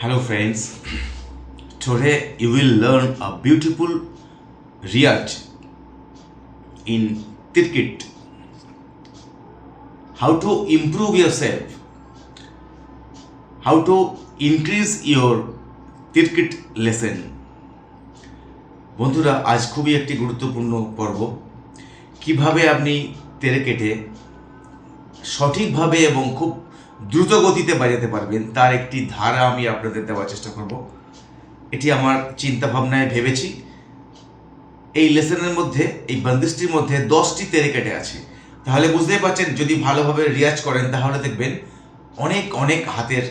Hello, friends. Today you will learn a beautiful riyaj in Tirkit. How to improve yourself, how to increase your Tirkit lesson. বন্ধুরা আজ খুবই একটি গুরুত্বপূর্ণ পর্ব কীভাবে আপনি তেরে কেটে সঠিকভাবে এবং খুব দ্রুত গতিতে বাজাতে পারবেন, তার একটি ধারা আমি আপনাদের দেওয়ার চেষ্টা করব। এটি আমার চিন্তা ভাবনায় ভেবেছি। এই লেসনের মধ্যে, এই বন্দিশটির মধ্যে দশটি তেরে কেটে আছে। তাহলে বুঝতেই পারছেন, যদি ভালোভাবে রিয়াজ করেন, তাহলে দেখবেন অনেক অনেক হাতের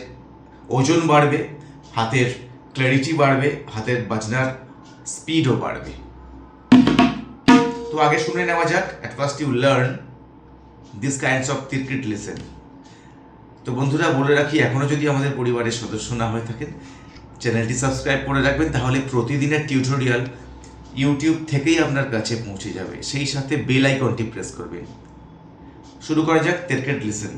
ওজন বাড়বে, হাতের ক্ল্যারিটি বাড়বে, হাতের বাজনার স্পিডও বাড়বে। তো আগে শুনে নেওয়া যাক at first you learn this kinds of cricket lesson তো বন্ধুরা, বলে রাখি এখনও যদি আমাদের পরিবারের সদস্য না হয়ে থাকেন, চ্যানেলটি সাবস্ক্রাইব করে রাখবেন, তাহলে প্রতিদিনের টিউটোরিয়াল ইউটিউব থেকেই আপনার কাছে পৌঁছে যাবে। সেই সাথে বেল আইকনটি প্রেস করবেন। শুরু করা যাক ক্রিকেট লিসেন।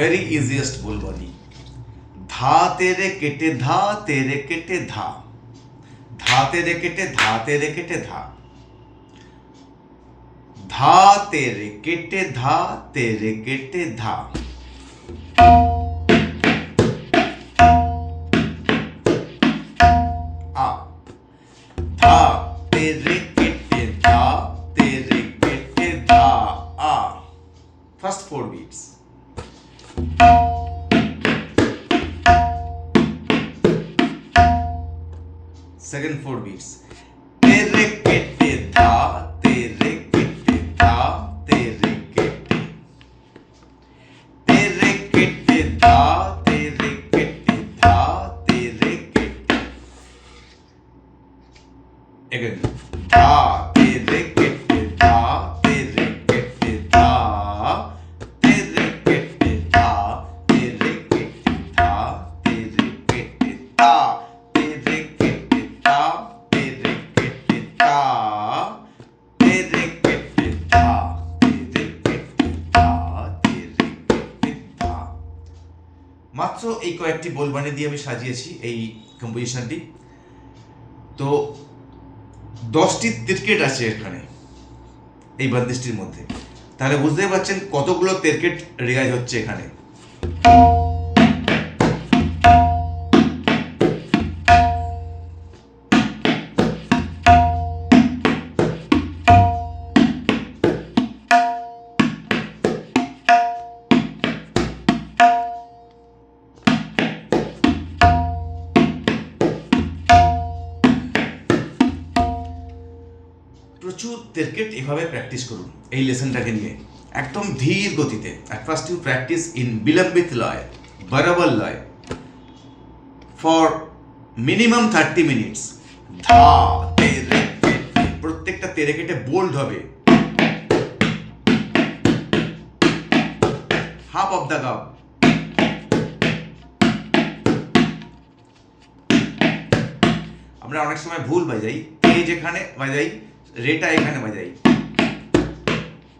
वेरी इजिएस्ट बोल बनी धा तेरे केटे धा, तेरे केटे धा. धा तेरे केटे धा, तेरे केटे धा. धा तेरे केटे धा, तेरे केटे धा. second 4 beats. বলবানি দিয়ে আমি সাজিয়েছি এই কম্পোজিশনটি তো দশটি তেরকেট আছে এখানে, এই বন্দিশটির মধ্যে। তাহলে বুঝতেই পারছেন কতগুলো তেরকেট রেয়াজ হচ্ছে এখানে। ক্রিকেট এভাবে প্র্যাকটিস করুন, এই লেসনটাকে নিয়ে। একদম ধীর গতিতে at first you practice in বিলম্বিত লয় বরাবর লয় ফর মিনিমাম থার্টি মিনিটস প্রত্যেকটা তেরে কেটে বোল্ড হবে। হাফ অফ দ্য গাও আমরা অনেক সময় ভুল বাজাই তে যেখানে বাজাই রেটা এখানে বাজাই।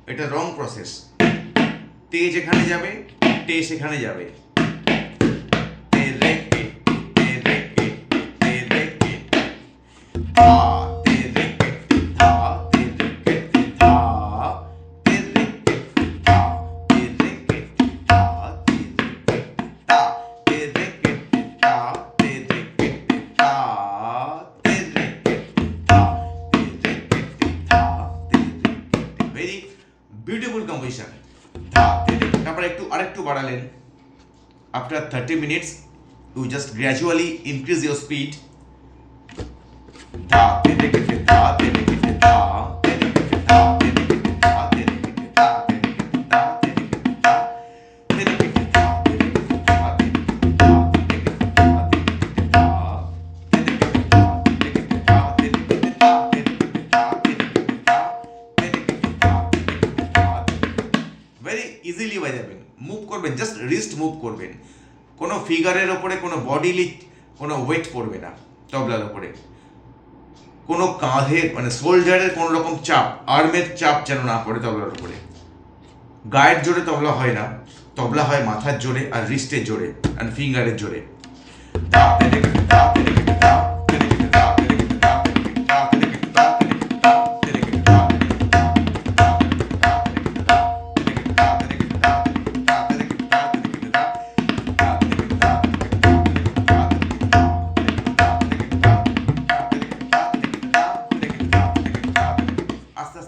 এটা রং প্রসেস তেজ এখানে যাবে টে সেখানে যাবে। তে রে রে রে ভেরি বিউটিফুল কম্পোজিশন তারপরে একটু, আরেকটু বাড়ালেন। After thirty minutes you just gradually increase your speed দা দা ইজিলি বাজাবেন মুভ করবেন জাস্ট রিস্ট মুভ করবেন। কোনো ফিগারের ওপরে কোনো বডিলি কোনো ওয়েট পড়বে না, তবলার ওপরে। কোনো কাঁধে মানে শোল্ডারের কোনো রকম চাপ আর্মের চাপ যেন না পড়ে তবলার উপরে গায়ের জোরে তবলা হয় না, তবলা হয় মাথার জোরে আর রিস্টের জোরে আর ফিঙ্গারের জোরে।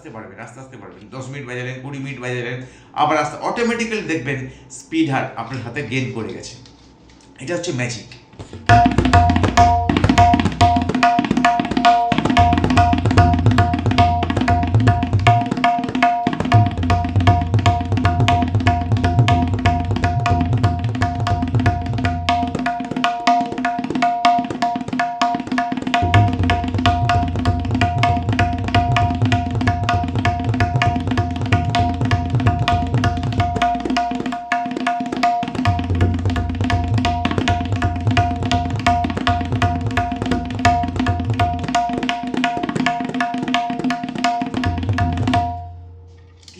আস্তে বাড়বেন, আস্তে আস্তে বাড়বেন। দশ মিনিট বাজালেন, কুড়ি মিনিট বাজালেন, আবার আস্তে অটোমেটিক্যালি দেখবেন স্পিড হার আপনার হাতে গেন করে গেছে। এটা হচ্ছে ম্যাজিক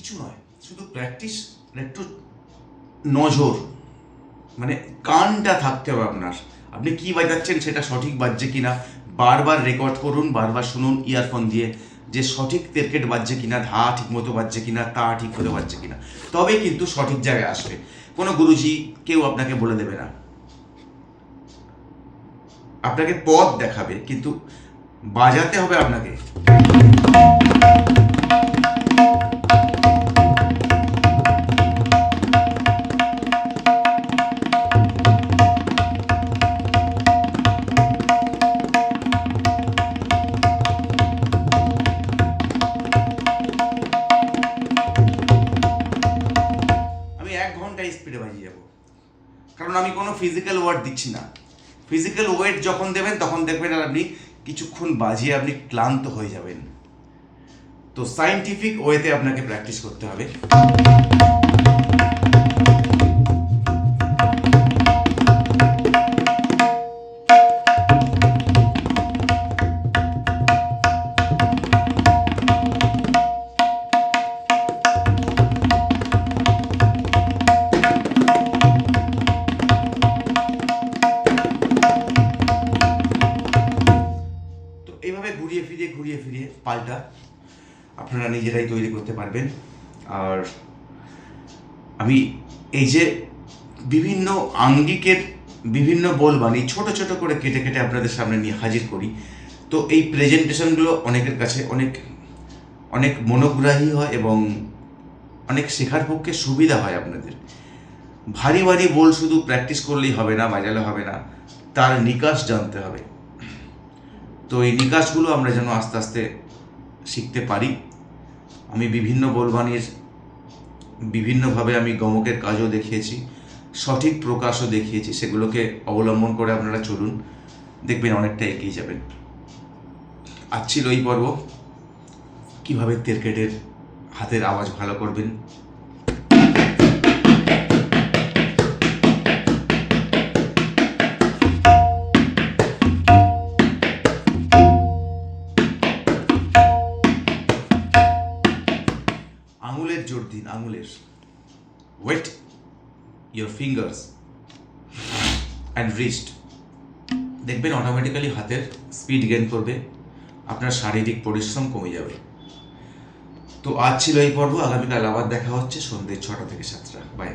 কিছু নয়, শুধু প্র্যাকটিস একটু নজর মানে কানটা থাকতে হবে আপনার। আপনি কি বাজাচ্ছেন সেটা সঠিক বাজছে কিনা, বারবার রেকর্ড করুন, বারবার শুনুন ইয়ারফোন দিয়ে যে সঠিক ক্রিকেট বাজছে কিনা, ধা ঠিক মতো বাজছে কিনা, তা ঠিক মতো বাজছে কিনা। তবে কিন্তু সঠিক জায়গায় আসবে। কোনো গুরুজি কেউ আপনাকে বলে দেবে না। আপনাকে পথ দেখাবে, কিন্তু বাজাতে হবে আপনাকে। ঘণ্টা স্পিডে বাজিয়ে যাব। কারণ আমি কোনো ফিজিক্যাল ওয়ার্ড দিচ্ছি না। ফিজিক্যাল ওয়েট যখন দেবেন, তখন দেখবেন আর আপনি কিছুক্ষণ বাজিয়ে আপনি ক্লান্ত হয়ে যাবেন। তো সাইন্টিফিক ওয়েতে আপনাকে প্র্যাকটিস করতে হবে। পাল্টা। আপনারা নিজেরাই তৈরি করতে পারবেন। আর আমি এই যে বিভিন্ন আঙ্গিকের বিভিন্ন বল বানি ছোট ছোট করে কেটে কেটে আপনাদের সামনে নিয়ে হাজির করি, তো এই প্রেজেন্টেশনগুলো অনেকের কাছে অনেক অনেক মনোগ্রাহী হয় এবং অনেক শেখার পক্ষে সুবিধা হয় আপনাদের। ভারী ভারী বল শুধু প্র্যাকটিস করলেই হবে না, বাজালে হবে না, তার নিকাশ জানতে হবে। তো এই নিকাশগুলো আমরা যেন আস্তে আস্তে শিখতে পারি। আমি বিভিন্ন বোলবাণীর বিভিন্নভাবে আমি গমকের কাজও দেখিয়েছি, সঠিক প্রকাশও দেখিয়েছি, সেগুলোকে অবলম্বন করে আপনারা চলুন, দেখবেন অনেকটা এগিয়ে যাবেন। আজ ছিল এই পর্ব। কীভাবে ক্রিকেটের হাতের আওয়াজ ভালো করবেন? দিন আঙুলের weight your fingers and wrist দেখবেন অটোমেটিক্যালি হাতের স্পিড গেন করবে, আপনার শারীরিক পরিশ্রম কমে যাবে। তো আজ ছিল এই পর্ব, আগামীকাল আবার দেখা হচ্ছে সন্ধ্যে ছটা থেকে সাতটা। বাই